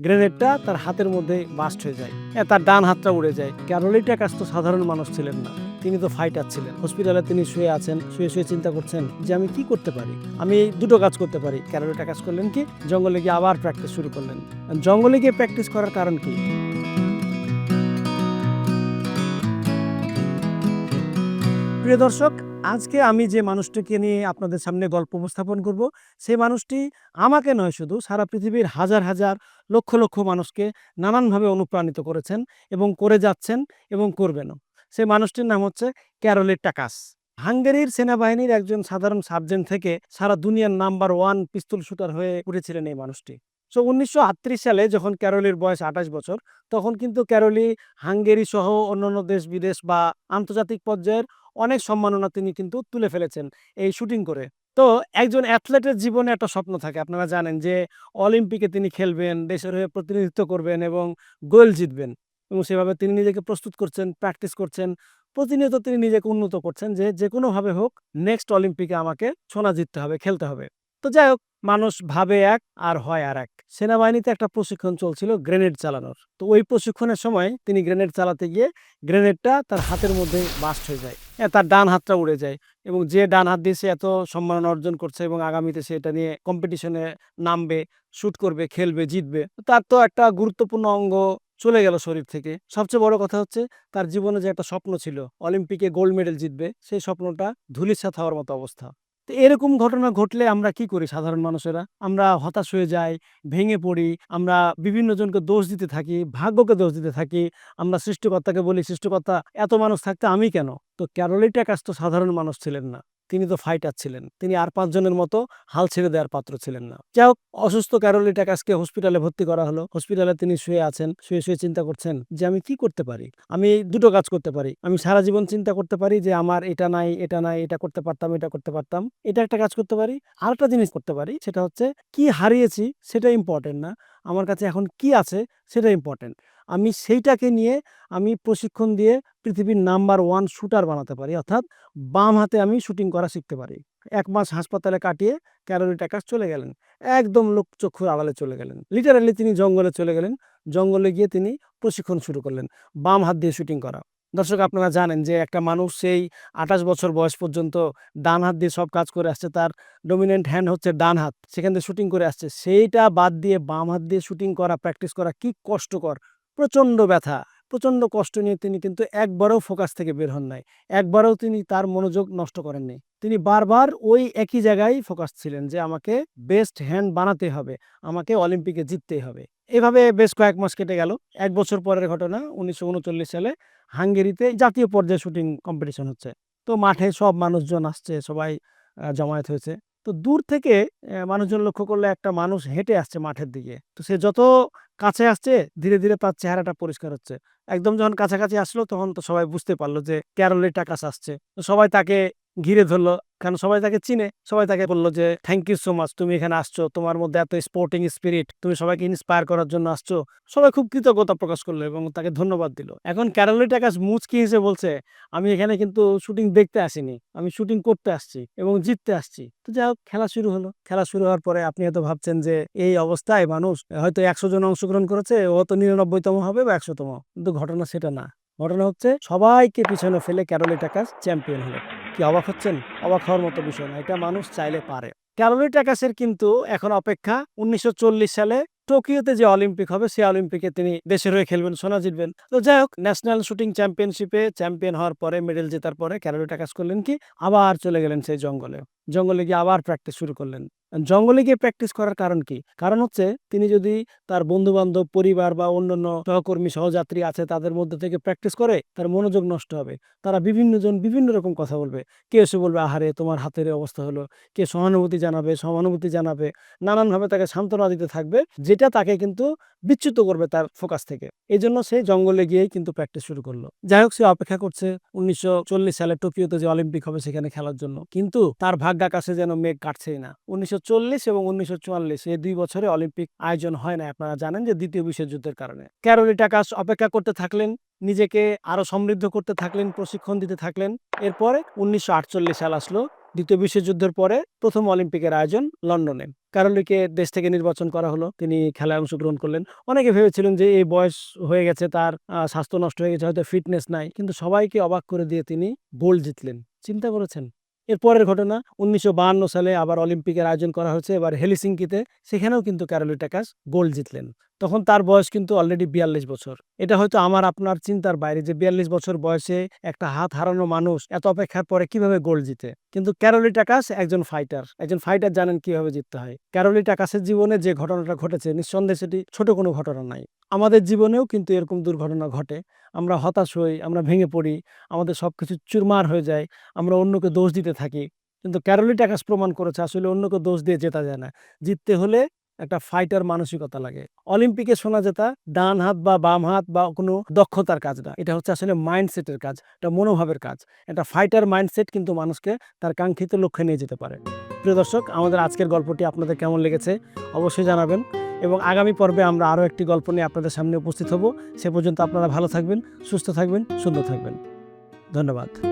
গ্রেনেডটা তার হাতের মধ্যে বাস্ট হয়ে যায়। এ, তার ডান হাতটা উড়ে যায়। ক্যারোলিটা কাজ তো সাধারণ মানুষ ছিলেন না। তিনি তো ফাইটার ছিলেন। হসপিটালে তিনি শুয়ে আছেন শুয়ে শুয়ে চিন্তা করছেন যে আমি কি করতে পারি? আমি দুটো কাজ করতে পারি। ক্যারোলিটা কাজ করলেন কি? জঙ্গলে গিয়ে আবার প্র্যাকটিস শুরু করলেন। জঙ্গলে গিয়ে প্র্যাকটিস করার কারণ কি? প্রিয় দর্শক আজকে আমি যে মানুষটিকে নিয়ে আপনাদের সামনে গল্প উপস্থাপন করব, সেই মানুষটি আমাকে নয় শুধু, সারা পৃথিবীর হাজার হাজার, লক্ষ লক্ষ মানুষকে নানানভাবে অনুপ্রাণিত করেছেন এবং করে যাচ্ছেন এবং করবেনও। সেই মানুষটির নাম হচ্ছে ক্যারোলি টাকাস। হাঙ্গেরির সেনাবাহিনীর একজন সাধারণ সার্জেন্ট থেকে সারা দুনিয়ার নাম্বার ওয়ান পিস্তল শুটার হয়ে উঠেছিলেন এই মানুষটি। সো, উনিশশো আটত্রিশ সালে যখন ক্যারোলির বয়স আঠাশ বছর, তখন কিন্তু ক্যারোলি, হাঙ্গেরি সহ অন্যান্য দেশ বিদেশ বা আন্তর্জাতিক পর্যায়ের অনেক সম্মাননা তিনি কিন্তু তুলে ফেলেছেন এই শুটিং করে। তো একজন অ্যাথলেটের জীবনে একটা স্বপ্ন থাকে, আপনারা জানেন যে অলিম্পিকে তিনি খেলবেন, দেশের হয়ে প্রতিনিধিত্ব করবেন এবং গোল জিতবেন এবং সেভাবে তিনি নিজেকে প্রস্তুত করছেন, প্র্যাকটিস করছেন, প্রতিনিয়ত তিনি নিজেকে উন্নত করছেন যে যে কোনোভাবে হোক, নেক্সট অলিম্পিকে আমাকে সোনা জিততে হবে, খেলতে হবে। তো যাই হোক মানুষ ভাবে এক আর হয় আর এক। সেনাবাহিনীতে একটা প্রশিক্ষণ চলছিল গ্রেনেড চালানোর। তো ওই প্রশিক্ষণের সময় তিনি গ্রেনেড চালাতে গিয়ে গ্রেনেডটা তার হাতের মধ্যে বাস্ট হয়ে যায়। তার ডান হাতটা উড়ে যায় এবং যে ডান হাত দিয়ে সে এত সম্মান অর্জন করছে এবং আগামীতে সে এটা নিয়ে কম্পিটিশনে নামবে শুট করবে, খেলবে, জিতবে, তার তো একটা গুরুত্বপূর্ণ অঙ্গ চলে গেল শরীর থেকে। সবচেয়ে বড় কথা হচ্ছে তার জীবনে যে একটা স্বপ্ন ছিল অলিম্পিকে গোল্ড মেডেল জিতবে, সেই স্বপ্নটা ধুলিসাৎ হওয়ার মতো অবস্থা। তো এরকম ঘটনা ঘটলে আমরা কি করি সাধারণ মানুষেরা? আমরা হতাশ হয়ে যাই, ভেঙে পড়ি, আমরা বিভিন্ন জনকে দোষ দিতে থাকি, ভাগ্যকে দোষ দিতে থাকি, আমরা সৃষ্টিকর্তাকে বলি, সৃষ্টিকর্তা, এত মানুষ থাকতে আমি কেন? তো ক্যারোলিটা কাজ তো সাধারণ মানুষ ছিলেন না। তিনি তো ফাইটার ছিলেন। তিনি আর পাঁচজনের মতো হাল ছেড়ে দেওয়ার পাত্র ছিলেন না। যাই হোক, অসুস্থ ক্যারোলিটা কাছকে হসপিটালে ভর্তি করা হলো। হসপিটালে তিনি শুয়ে আছেন, শুয়ে শুয়ে চিন্তা করছেন যে, আমি কি করতে পারি? আমি দুটো কাজ করতে পারি। আমি সারা জীবন চিন্তা করতে পারি যে, আমার এটা নাই এটা নাই, এটা করতে পারতাম, এটা করতে পারতাম। এটা একটা কাজ করতে পারি। আর একটা জিনিস করতে পারি, সেটা হচ্ছে কি হারিয়েছি সেটা ইম্পর্টেন্ট না। আমার কাছে এখন কি আছে সেটা ইম্পর্টেন্ট আমি সেইটাকে নিয়ে আমি প্রশিক্ষণ দিয়ে পৃথিবীর নাম্বার ওয়ান শুটার বানাতে পারি। অর্থাৎ বাম হাতে আমি শুটিং করা শিখতে পারি। এক মাস হাসপাতালে কাটিয়ে ক্যারোলি টাকাস চলে গেলেন। একদম লোক চক্ষুর আড়ালে চলে গেলেন। লিটারালি তিনি জঙ্গলে চলে গেলেন। জঙ্গলে গিয়ে তিনি প্রশিক্ষণ শুরু করলেন। বাম হাত দিয়ে শুটিং করা। দর্শক, আপনারা জানেন যে একটা মানুষ সেই আঠাশ বছর বয়স পর্যন্ত ডান হাত দিয়ে সব কাজ করে আসছে। তার ডমিনেন্ট হ্যান্ড হচ্ছে ডান হাত। সেখান থেকে শুটিং করে আসছে। সেইটা বাদ দিয়ে বাম হাত দিয়ে শুটিং করা প্র্যাকটিস করা কি কষ্টকর। প্রচণ্ড ব্যথা, প্রচণ্ড কষ্ট নিয়ে তিনি কিন্তু একবারও ফোকাস থেকে বের হন নাই। একবারও তিনি তার মনোযোগ নষ্ট করেননি তিনি বারবার ওই একই জায়গায় ফোকাস ছিলেন যে আমাকে বেস্ট হ্যান্ড বানাতে হবে, আমাকে অলিম্পিকে জিততেই হবে। এভাবে বেশ কয়েক মাস কেটে গেল। এক বছর পরের ঘটনা, উনিশশো উনচল্লিশ সালে হাঙ্গেরিতে জাতীয় পর্যায়ে শুটিং কম্পিটিশন হচ্ছে। তো মাঠে সব মানুষজন আসছে, সবাই জমায়েত হয়েছে। তো দূর থেকে মানুষজন লক্ষ্য করলে একটা মানুষ হেঁটে আসছে মাঠের দিকে। তো সে যত কাছে আসছে, ধীরে ধীরে তার চেহারাটা পরিষ্কার হচ্ছে। একদম যখন কাছাকাছি আসলো, তখন তো সবাই বুঝতে পারল যে ক্যারলের টাকাস আসছে তো সবাই তাকে ঘিরে ধরলো। কারণ সবাই তাকে চিনে। সবাই তাকে বলল যে থ্যাংক ইউ সো মাচ তুমি এখানে আসছো। তোমার মধ্যে এত স্পোর্টিং স্পিরিট তুমি সবাইকে ইন্সপায়ার করার জন্য আসছো। সবাই খুব কৃতজ্ঞতা প্রকাশ করল এবং তাকে ধন্যবাদ দিল। এখন ক্যারলি টাকাস মুচকি হিসেবে বলছে, আমি এখানে কিন্তু শুটিং দেখতে আসিনি। আমি শুটিং করতে আসছি এবং জিততে আসছি। তো যাই হোক, খেলা শুরু হলো। খেলা শুরু হওয়ার পরে আপনি হয়তো ভাবছেন যে, এই অবস্থায় মানুষ হয়তো একশো জন অংশগ্রহণ করেছে, ও তো নিরানব্বইতম হবে বা একশোতম। কিন্তু ঘটনা সেটা না। ঘটনা হচ্ছে সবাইকে পিছনে ফেলে ক্যারলি টাকাস চ্যাম্পিয়ন হলো। কি অবাক হচ্ছেন? অবাক হওয়ার মতো বিষয় না, এটা মানুষ চাইলে পারে। ক্যারলি টাকাসের কিন্তু এখন অপেক্ষা উনিশশো চল্লিশ সালে টোকিওতে যে অলিম্পিক হবে, সেই অলিম্পিকে তিনি দেশের হয়ে খেলবেন, সোনা জিতবেন। তো যাই হোক, ন্যাশনাল শুটিং চ্যাম্পিয়নশিপে চ্যাম্পিয়ন হওয়ার পরে, মেডেল জেতার পরে ক্যারোলি টাকাস করলেন কি? আবার চলে গেলেন সেই জঙ্গলে। জঙ্গলে গিয়ে আবার প্র্যাকটিস শুরু করলেন। জঙ্গলে গিয়ে প্র্যাকটিস করার কারণ কি? কারণ হচ্ছে তিনি যদি তার বন্ধু বান্ধব পরিবার বা অন্যান্য সহকর্মী, সহযাত্রী আছে তাদের মধ্যে থেকে প্র্যাকটিস করে, তার মনোযোগ নষ্ট হবে। তারা বিভিন্ন জন বিভিন্ন রকম কথা বলবে। কে এসে বলবে, আহারে, তোমার হাতের অবস্থা হলো। কে সহানুভূতি জানাবে সহানুভূতি জানাবে, নানানভাবে তাকে সান্ত্বনা দিতে থাকবে, যেটা তাকে কিন্তু বিচ্যুত করবে তার ফোকাস থেকে। এই জন্য সে জঙ্গলে গিয়েই কিন্তু প্র্যাকটিস শুরু করল। যাই হোক, সে অপেক্ষা করছে উনিশশো সালে টোকিওতে যে অলিম্পিক হবে সেখানে খেলার জন্য। কিন্তু তার ভাগ্য আকাশে যেন মেঘ কাটছেই না। উনিশশো এবং উনিশশো এই দুই বছরে অলিম্পিক আয়োজন হয় না আপনারা জানেন যে দ্বিতীয় বিশ্বযুদ্ধের কারণে। ক্যারোলি টাকাস অপেক্ষা করতে থাকলেন, নিজেকে আরও সমৃদ্ধ করতে থাকলেন, প্রশিক্ষণ দিতে থাকলেন। এরপরে উনিশশো আটচল্লিশ সাল আসলো, দ্বিতীয় বিশ্বযুদ্ধের পরে প্রথম অলিম্পিকের আয়োজন লন্ডনে। ক্যারলিকে দেশ থেকে নির্বাচন করা হলো, তিনি খেলায় অংশগ্রহণ করলেন। অনেকে ভেবেছিলেন যে এই বয়স হয়ে গেছে, তার স্বাস্থ্য নষ্ট হয়ে গেছে, হয়তো ফিটনেস নাই। কিন্তু সবাইকে অবাক করে দিয়ে তিনি গোল্ড জিতলেন। চিন্তা করেছেন? এর পরের ঘটনা, উনিশশো সালে আবার অলিম্পিকের আয়োজন করা হয়েছে, এবার হেলিসিঙ্কিতে। সেখানেও কিন্তু ক্যারোলিটাকাস গোল্ড জিতলেন। তখন তার বয়স কিন্তু অলরেডি বিয়াল্লিশ বছর। এটা হয়তো আমার, আপনার চিন্তার বাইরে যে বিয়াল্লিশ বছর বয়সে একটা হাত হারানো মানুষ এত অপেক্ষার পরে কীভাবে গোল্ড জিতে? কিন্তু ক্যারোলি টাকাস একজন ফাইটার একজন ফাইটার জানেন কীভাবে জিততে হয়। ক্যারোলি টাকাসের জীবনে যে ঘটনাটা ঘটেছে, নিঃসন্দেহে সেটি ছোট কোনো ঘটনা নাই। আমাদের জীবনেও কিন্তু এরকম দুর্ঘটনা ঘটে। আমরা হতাশ হই, আমরা ভেঙে পড়ি, আমাদের সব কিছু চুরমার হয়ে যায়, আমরা অন্যকে দোষ দিতে থাকি। কিন্তু ক্যারোলি টাকাস প্রমাণ করেছে, আসলে অন্যকে দোষ দিয়ে জেতা যায় না। জিততে হলে একটা ফাইটার মানসিকতা লাগে। অলিম্পিকে শোনা জেতা ডান হাত বা বাম হাত বা কোনো দক্ষতার কাজ না। এটা হচ্ছে আসলে মাইন্ডসেটের কাজ, এটা মনোভাবের কাজ। একটা ফাইটার মাইন্ডসেট কিন্তু মানুষকে তার কাঙ্ক্ষিত লক্ষ্যে নিয়ে যেতে পারে। প্রিয় দর্শক, আমাদের আজকের গল্পটি আপনাদের কেমন লেগেছে অবশ্যই জানাবেন এবং আগামী পর্বে আমরা আরও একটি গল্প নিয়ে আপনাদের সামনে উপস্থিত হব। সে পর্যন্ত আপনারা ভালো থাকবেন, সুস্থ থাকবেন, সুন্দর থাকবেন। ধন্যবাদ।